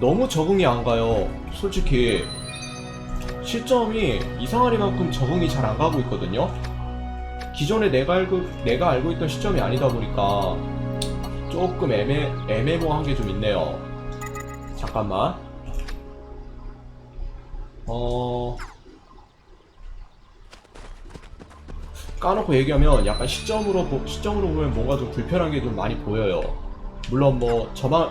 너무 적응이 안 가요. 솔직히 시점이 이상하리만큼 적응이 잘 안 가고 있거든요. 기존에 내가 알고 내가 알고 있던 시점이 아니다 보니까 조금 애매 애매모호한 게 좀 있네요. 잠깐만. 어 까놓고 얘기하면 약간 시점으로 보- 시점으로 보면 뭔가 좀 불편한 게 좀 많이 보여요. 물론 뭐 저만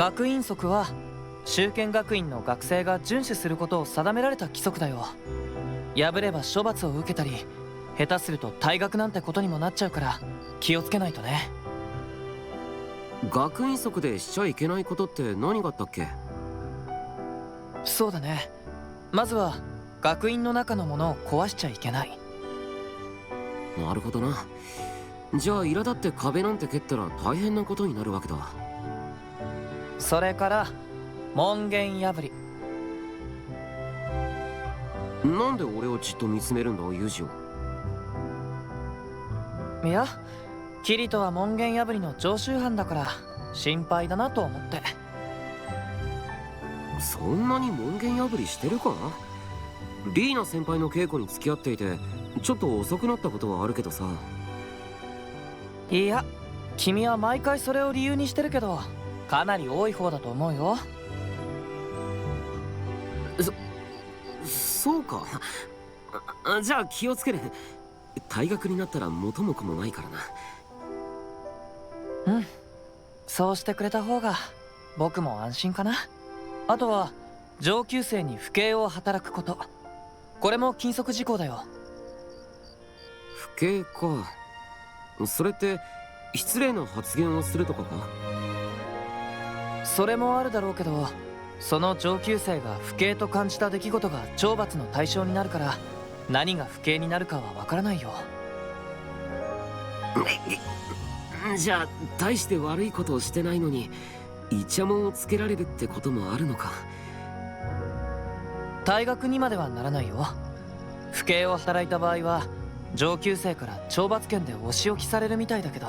学院則は修験学院の学生が遵守することを定められた規則だよ。破れば処罰を受けたり下手すると退学なんてことにもなっちゃうから気をつけないとね。学院則でしちゃいけないことって何があったっけ？そうだね。まずは学院の中のものを壊しちゃいけない。なるほどな。じゃあ苛立って壁なんて蹴ったら大変なことになるわけだそれから門限破り。なんで俺をじっと見つめるんだユージオいやキリトは門限破りの常習犯だから心配だなと思って。そんなに門限破りしてるか？リーナ先輩の稽古に付き合っていてちょっと遅くなったことはあるけどさ。いや君は毎回それを理由にしてるけどかなり多い方だと思うよ。そうか。あじゃあ気をつける。退学になったら元も子もないからな。うん。そうしてくれた方が僕も安心かな。あとは上級生に不敬を働くこと。これも禁則事項だよ。不敬か。それって失礼な発言をするとかか？それもあるだろうけどその上級生が不敬と感じた出来事が懲罰の対象になるから何が不敬になるかはわからないよ。じゃあ大して悪いことをしてないのにイチャモンをつけられるってこともあるのか？退学にまではならないよ。不敬を働いた場合は上級生から懲罰権でお仕置きされるみたいだけど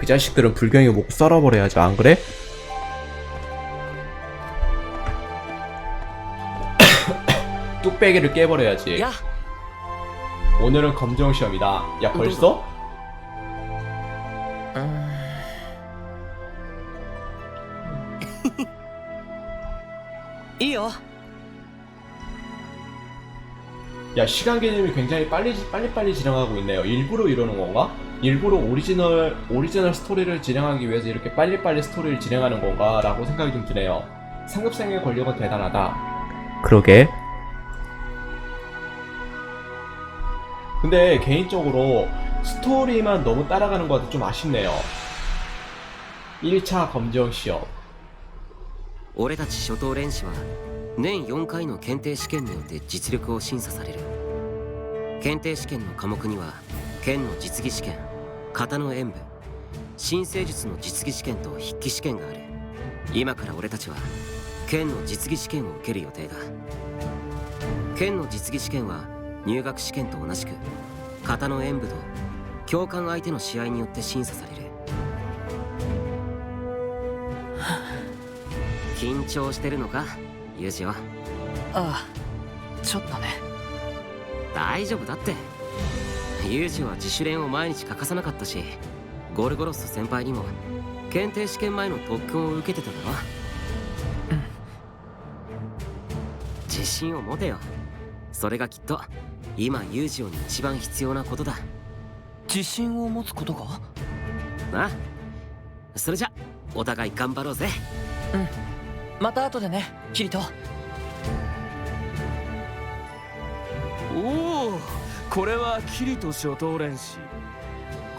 그 자식들은 불경이 뭐 목 썰어버려야지 안 그래? 뚝배기를 깨버려야지 야, 오늘은 검정 시험이다 야 음. 벌써? 음. 이요. 야 시간 개념이 굉장히 빨리 빨리빨리 지나가고 있네요 일부러 이러는 건가? 일부러 오리지널 오리지널 스토리를 진행하기 위해서 이렇게 빨리 빨리 스토리를 진행하는 건가라고 생각이 좀 드네요. 상급생의 권력은 대단하다. 그러게. 근데 개인적으로 스토리만 너무 따라가는 것 같아 좀 아쉽네요. 1차 검정 시험. 俺たち初等練士は年4回の検定試験によって実力を審査される検定試験の科目には剣の実技試験 型の演武。新生術の実技試験と筆記試験がある。今から俺たちは剣の実技試験を受ける予定だ。剣の実技試験は入学試験と同じく型の演武と教官相手の試合によって審査される。緊張してるのか？ユージオ。ああちょっとね。大丈夫だってユージは自主練を毎日欠かさなかったしゴルゴロス先輩にも検定試験前の特訓を受けてただろ。自信を持てよ。それがきっと今ユージオに一番必要なことだ。自信を持つことが？なあ。それじゃお互い頑張ろうぜ。また後でねキリトこれはキリト初等練習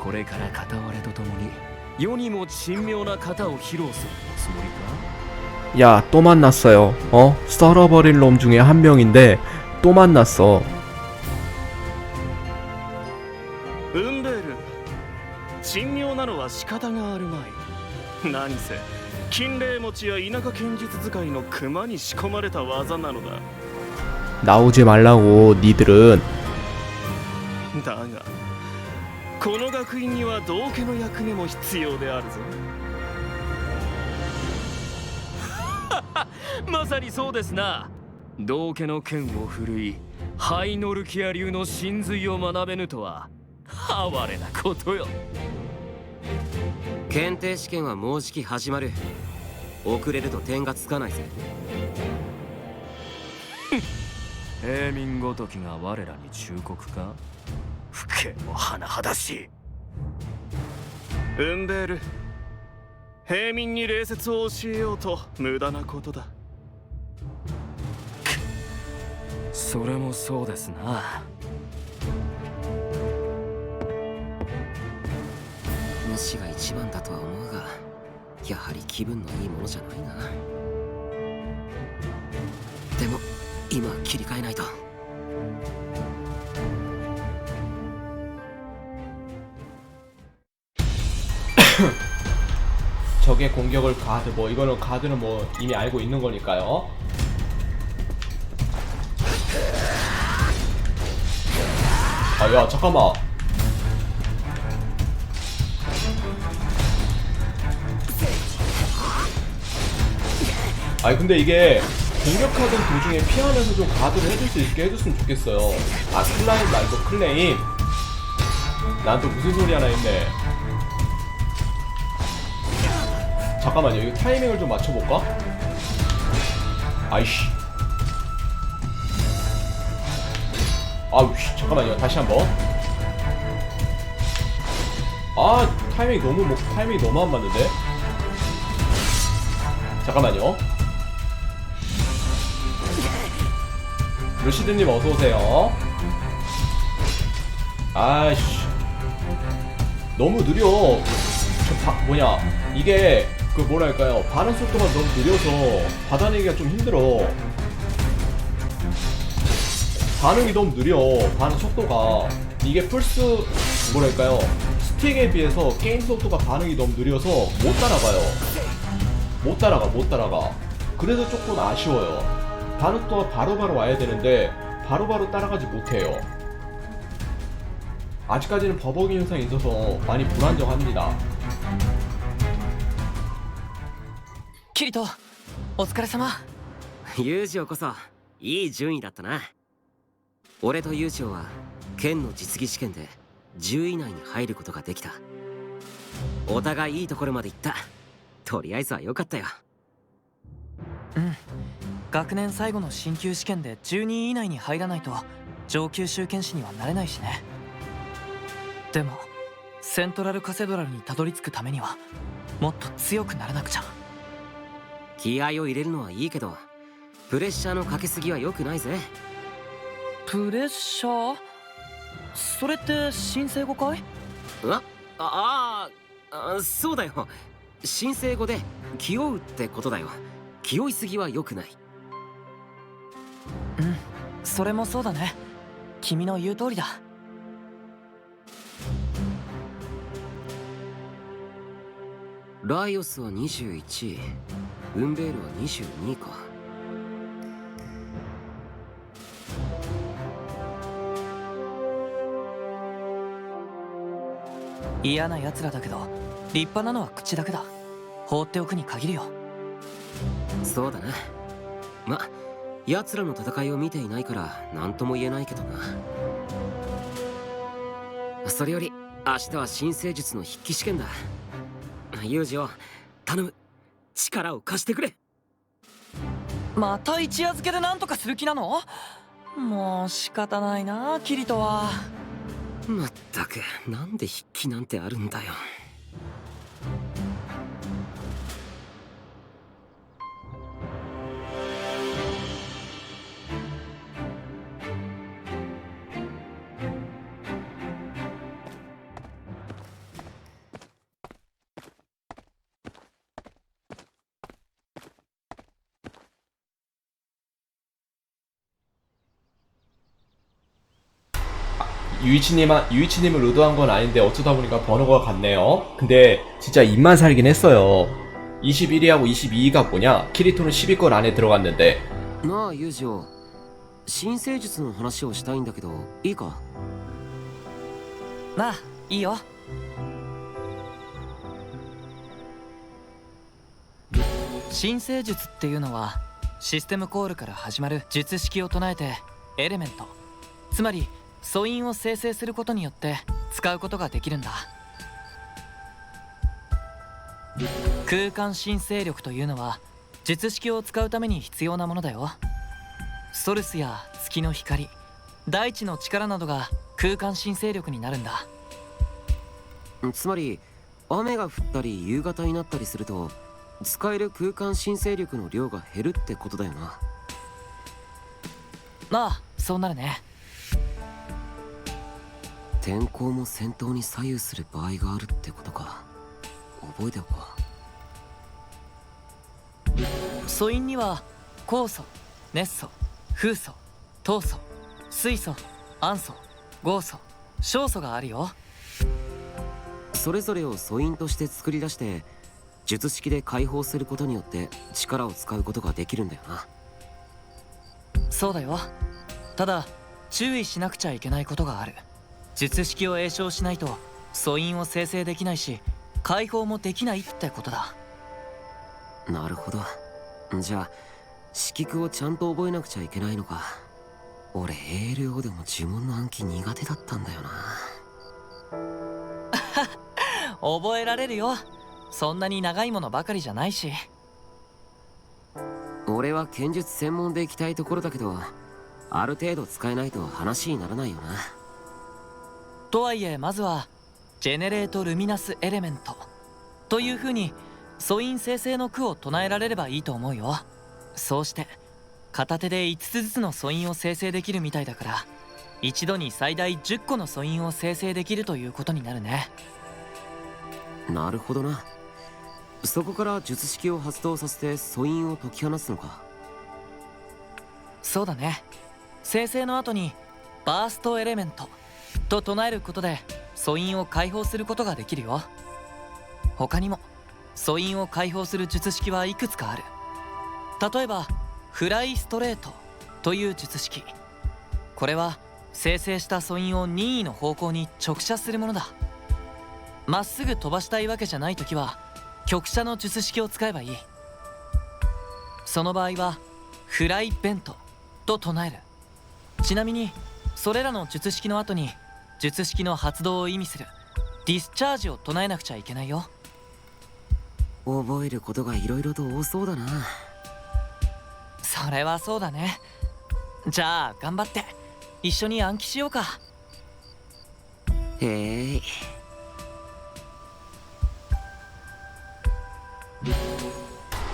これから片割れとともに世にも珍妙な型を披露するつもりか 야, 또 만났어요. 어? 썰어버릴 놈 중에 한 명인데 또 만났어. ウンベール珍妙なのは仕方があるまい何せ金霊持ちや田舎剣術使いの熊に仕込まれた技なのだ 나오지 말라고 니들은 だがこの学院には道家の役目も必要であるぞ。まさにそうですな。道家の剣を振るいハイノルキア流の真髄を学べぬとは哀れなことよ。検定試験はもうじき始まる。遅れると点がつかないぜ。平民ごときが我らに忠告か？不敬も甚だしい。ウンベール平民に礼節を教えようと無駄なことだ。それもそうですな。主が一番だとは思うがやはり気分のいいものじゃないな。でも今は切り替えないと 적의 공격을 가드 뭐 이거는 가드는 뭐 이미 알고 있는 거니까요. 아야 잠깐만. 아니 근데 이게 공격하던 도중에 피하면서 좀 가드를 해줄 수 있게 해줬으면 좋겠어요. 아 클라임 말고 클레임. 난 또 무슨 소리 하나 했네. 잠깐만요. 이거 타이밍을 좀 맞춰볼까? 아이씨. 아우, 씨. 잠깐만요. 다시 한 번. 아, 타이밍이 너무, 뭐, 타이밍이 너무 안 맞는데? 잠깐만요. 루시드님 어서오세요. 아이씨. 너무 느려. 저 바, 뭐냐. 이게, 그 뭐랄까요. 반응 속도가 너무 느려서 받아내기가 좀 힘들어. 반응이 너무 느려. 반응 속도가. 이게 플스, 뭐랄까요. 스틱에 비해서 게임 속도가 반응이 너무 느려서 못 따라가요. 못 따라가, 못 따라가. 그래서 조금 아쉬워요. 반응 속도가 바로바로 와야 되는데, 바로바로 따라가지 못해요. 아직까지는 버벅이 현상이 있어서 많이 불안정합니다. キリトお疲れ様。ユージオこそいい順位だったな。俺とユージオは剣の実技試験で10位以内に入ることができた。お互いいいところまで行った。とりあえずは良かったよ。うん。学年最後の進級試験で12位以内に入らないと上級集権士にはなれないしね。でもセントラルカセドラルにたどり着くためにはもっと強くならなくちゃ気合を入れるのはいいけどプレッシャーのかけすぎは良くないぜ。プレッシャー？それって申請語かい？ああああそうだよ。申請語で気負うってことだよ。気負いすぎは良くない。うんそれもそうだね。君の言う通りだライオスは21ウンベールは22か嫌な奴らだけど立派なのは口だけだ。放っておくに限るよ。そうだな。ま奴らの戦いを見ていないから何とも言えないけどな。それより明日は新生術の筆記試験だユージを頼む力を貸してくれ。また一夜漬けでなんとかする気なの？もう仕方ないなキリトは。まったくなんで筆記なんてあるんだよ 유이치님, 유이치님을 의도한 건 아닌데 어쩌다 보니까 번호가 같네요. 근데 진짜 입만 살긴 했어요. 21위하고 22위가 뭐냐? 키리토는 10위권 안에 들어갔는데 なあユージを新生術の話をしたいんだけどいいかなあいいよ新生術っていうのはシステムコールから始まる術式を唱えてエレメントつまり 素因を生成することによって使うことができるんだ。空間申請力というのは術式を使うために必要なものだよ。ソルスや月の光大地の力などが空間申請力になるんだ。つまり雨が降ったり夕方になったりすると使える空間申請力の量が減るってことだよな。なあそうなるね天候も戦闘に左右する場合があるってことか。覚えておこ素因には酵素熱素風素糖素水素暗素合素小素があるよ。うそれぞれを素因として作り出して術式で解放することによって力を使うことができるんだよな。そうだよ。ただ注意しなくちゃいけないことがある術式を詠唱しないと素因を生成できないし解放もできないってことだ。なるほど。じゃあ色句をちゃんと覚えなくちゃいけないのか。俺 ALO でも呪文の暗記苦手だったんだよな。覚えられるよ。そんなに長いものばかりじゃないし。俺は剣術専門で行きたいところだけどある程度使えないと話にならないよなとはいえまずはジェネレート・ルミナス・エレメントという風に素因生成の句を唱えられればいいと思うよ。そうして片手で5つずつの素因を生成できるみたいだから一度に最大10個の素因を生成できるということになるね。なるほどな。そこから術式を発動させて素因を解き放つのか。そうだね。生成の後にバーストエレメントと唱えることで素因を解放することができるよ。他にも素因を解放する術式はいくつかある。例えばフライストレートという術式。これは生成した素因を任意の方向に直射するものだ。まっすぐ飛ばしたいわけじゃない時は曲射の術式を使えばいい。その場合はフライベントと唱える。ちなみにそれらの術式の後に術式の発動を意味するディスチャージを唱えなくちゃいけないよ覚えることが色々と多そうだなそれはそうだねじゃあ頑張って一緒に暗記しようかへえ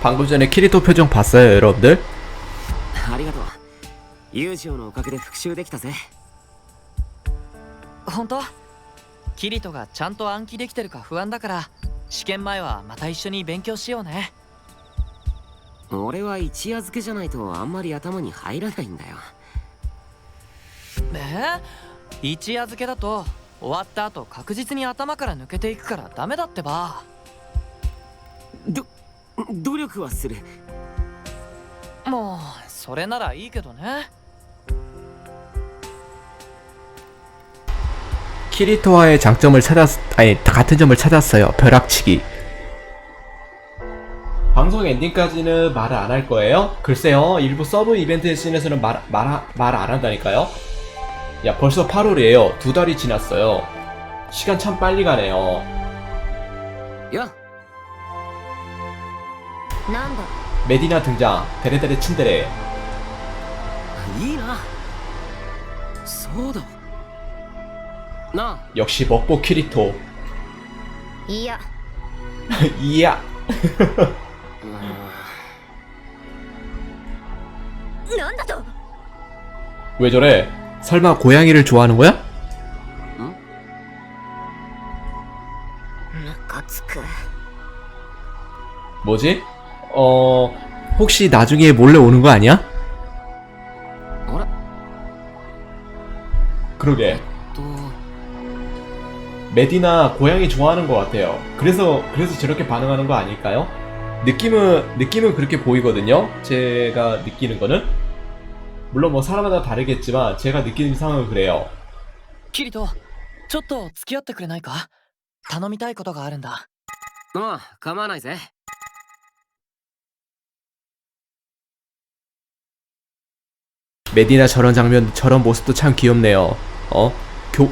방금 전에 키리토 표정 봤어요, 여러분들? ありがとう友情のおかげで復習できたぜ 本当？キリトがちゃんと暗記できてるか不安だから試験前はまた一緒に勉強しようね。俺は一夜漬けじゃないとあんまり頭に入らないんだよ。え？ー、一夜漬けだと終わった後確実に頭から抜けていくからダメだってば。ど努力はする。もうそれならいいけどね 키리토와의 장점을 찾았 아니 같은 점을 찾았어요. 벼락치기. 방송 엔딩까지는 말을 안 할 거예요? 글쎄요, 일부 서브 이벤트 씬에서는 말, 말, 말 안 한다니까요? 야, 벌써 8월이에요. 두 달이 지났어요. 시간 참 빨리 가네요. 야! 난다. 메디나 등장, 데레데레 친데레. 이나. 소다. 나 역시 먹보 키리토. 이야. 이야. 난다도. 왜 저래? 설마 고양이를 좋아하는 거야? 뭐지? 어, 혹시 나중에 몰래 오는 거 아니야? 그러게. と 메디나 고양이 좋아하는 것 같아요. 그래서 그래서 저렇게 반응하는 거 아닐까요? 느낌은 느낌은 그렇게 보이거든요. 제가 느끼는 거는 물론 뭐 사람마다 다르겠지만 제가 느끼는 이상은 그래요. キリトちょっと付き合ってくれないか頼みたいことがあるんだああ構わないぜ 메디나 저런 장면 저런 모습도 참 귀엽네요. 어? 교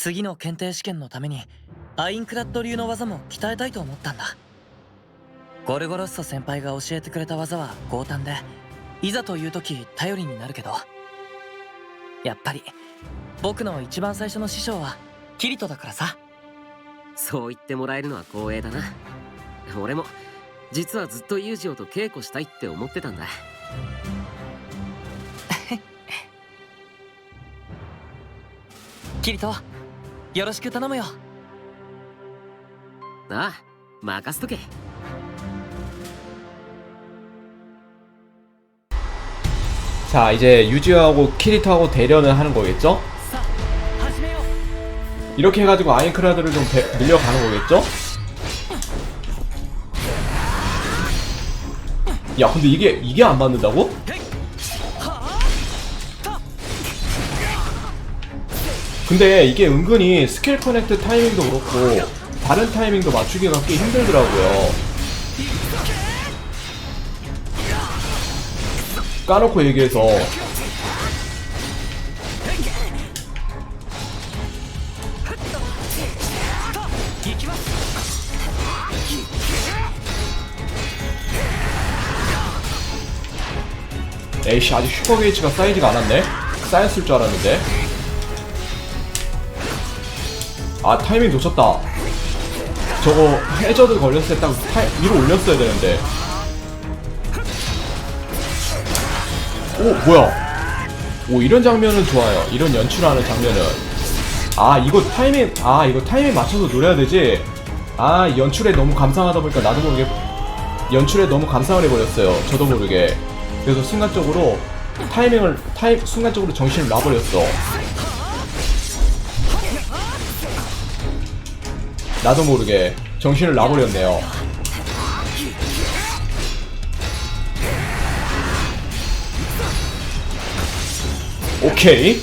次の検定試験のためにアインクラッド流の技も鍛えたいと思ったんだ。ゴルゴロッソ先輩が教えてくれた技は強胆でいざという時頼りになるけど。やっぱり僕の一番最初の師匠はキリトだからさ。そう言ってもらえるのは光栄だな。俺も実はずっとユージオと稽古したいって思ってたんだ。キリト よろしく頼むよああ任せとけ 자 이제 유지하고 키리토하고 대련을 하는 거겠죠? さあ始めよう 이렇게 해가지고 아인크라드를 좀 대- 밀려가는 거겠죠? 야 근데 이게 이게 안 맞는다고? 근데 이게 은근히 스킬 커넥트 타이밍도 그렇고 다른 타이밍도 맞추기가 꽤 힘들더라고요. 까놓고 얘기해서. 에이씨 아직 슈퍼게이지가 쌓이지가 않았네? 쌓였을 줄 알았는데. 아 타이밍 놓쳤다. 저거 해저드 걸렸을 때 딱 위로 올렸어야 되는데. 오 뭐야? 오 이런 장면은 좋아요. 이런 연출하는 장면은. 아 이거 타이밍 아 이거 타이밍 맞춰서 노려야 되지? 아 연출에 너무 감상하다 보니까 나도 모르게 연출에 너무 감상을 해버렸어요. 저도 모르게. 그래서 순간적으로 타이밍을 타임 순간적으로 정신을 놔버렸어 나도 모르게 정신을 놔버렸네요. 오케이.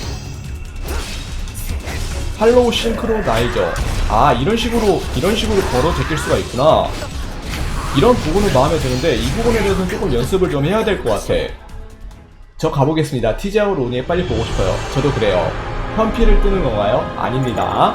할로우 싱크로 나이저 아 이런 식으로 이런 식으로 걸어 제낄 수가 있구나. 이런 부분은 마음에 드는데 이 부분에 대해서는 조금 연습을 좀 해야 될 것 같아. 저 가보겠습니다. 티지아오 로니에 빨리 보고 싶어요. 저도 그래요. 현피를 뜨는 건가요? 아닙니다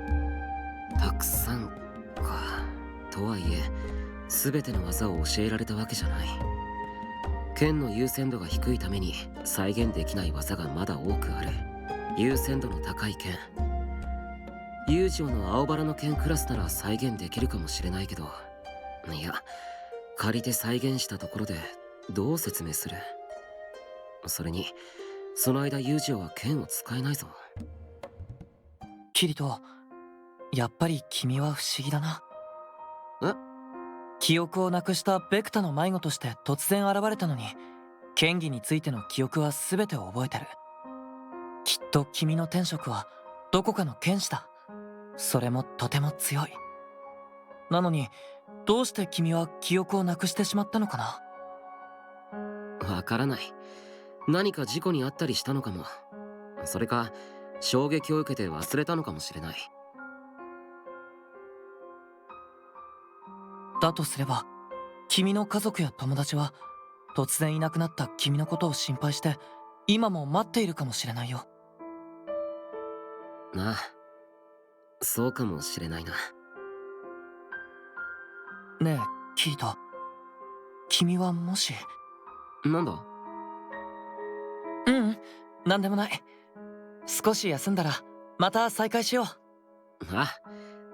たくさんか。とはいえ全ての技を教えられたわけじゃない。剣の優先度が低いために再現できない技がまだ多くある。優先度の高い剣。友情の青バラの剣クラスなら再現できるかもしれないけど。いや借りて再現したところでどう説明する？それにその間ユージオは剣を使えないぞ。キリトやっぱり君は不思議だな。え？記憶をなくしたベクタの迷子として突然現れたのに剣技についての記憶は全て覚えてる。きっと君の天職はどこかの剣士だ。それもとても強い。なのにどうして君は記憶をなくしてしまったのかな？わからない。何か事故にあったりしたのかも。それか衝撃を受けて忘れたのかもしれないだとすれば君の家族や友達は突然いなくなった君のことを心配して今も待っているかもしれないよ。なあそうかもしれないな。ねえキリト。君はもし？なんだ？ううん何でもない。少し休んだらまた再会しよう。あ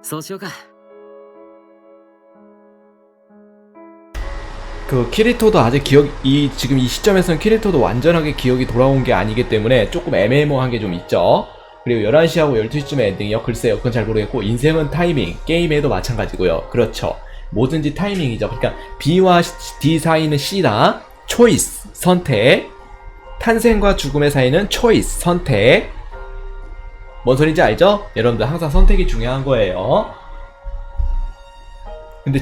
そうしようか 그 키리토도 아직 기억 이 지금 이 시점에서는 키리토도 완전하게 기억이 돌아온 게 아니기 때문에 조금 애매모호한 게 좀 있죠. 그리고 11시하고 12시쯤에 엔딩이요. 글쎄요. 그건 잘 모르겠고 인생은 타이밍. 게임에도 마찬가지고요. 그렇죠. 뭐든지 타이밍이죠. 그러니까 B와 D 사이는 C다. 초이스 선택. 탄생과 죽음의 사이는 초이스 선택. 뭔 소리인지 알죠? 여러분들 항상 선택이 중요한 거예요. 근데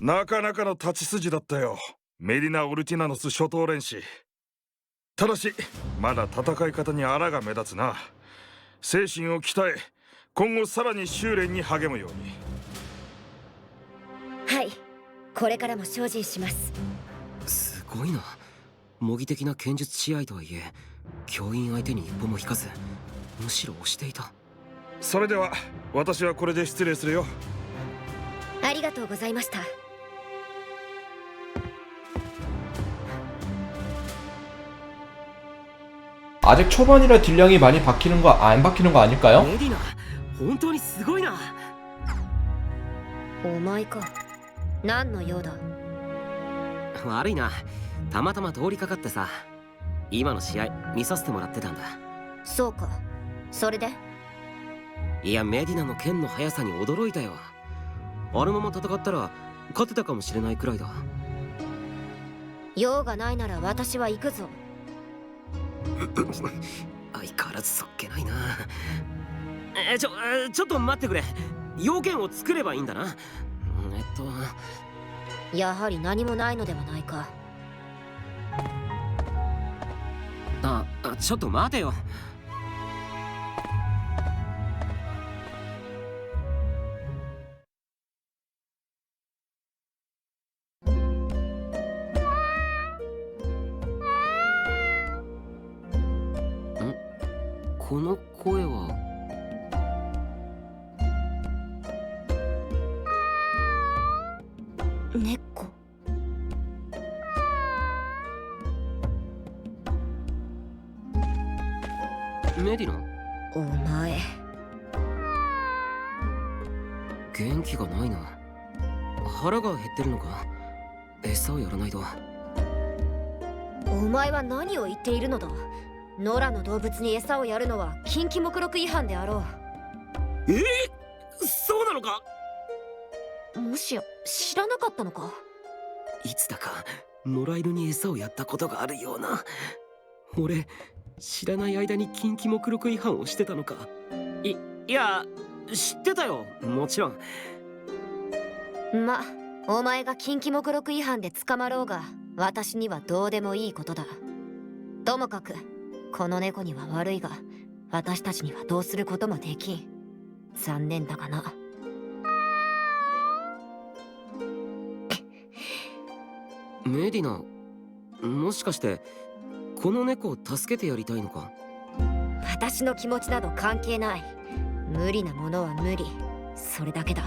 なかなかの立ち筋だったよ。メディナ・オルティナノス初等練士ただしまだ戦い方に荒が目立つな。精神を鍛え今後さらに修練に励むように。はい。これからも精進します。すごいな。模擬的な剣術試合とはいえ教員相手に一歩も引かずむしろ押していたそれでは私はこれで失礼するよありがとうございました 아직 초반이라 딜량이 많이 박히는 거, 안 박히는 거 아닐까요? メディナ本当にすごいなお前か何の用だ悪いなたまたま通りかかってさ今の試合見させてもらってたんだそうか それで？いやメディナの剣の速さに驚いたよ。あのまま戦ったら勝てたかもしれないくらいだ。用がないなら私は行くぞ。相変わらずそっけないな。えちょえちょっと待ってくれ。要件を作ればいいんだな。えっと。やはり何もないのではないか。ああちょっと待てよこの声は。猫。メディナ？お前。元気がないな。腹が減ってるのか？餌をやらないと。お前は何を言っているのだ？野良の動物に餌をやるのは禁忌目録違反であろえ？そうなのか？うもしや知らなかったのか？いつだか野良犬に餌をやったことがあるような。俺知らない間に禁忌目録違反をしてたのか。いいや知ってたよ。もちろん。まお前が禁忌目録違反で捕まろうが私にはどうでもいいことだ。ともかくこの猫には悪いが私たちにはどうすることもできん。残念だがな。メディナもしかしてこの猫を助けてやりたいのか？私の気持ちなど関係ない。無理なものは無理。それだけだ。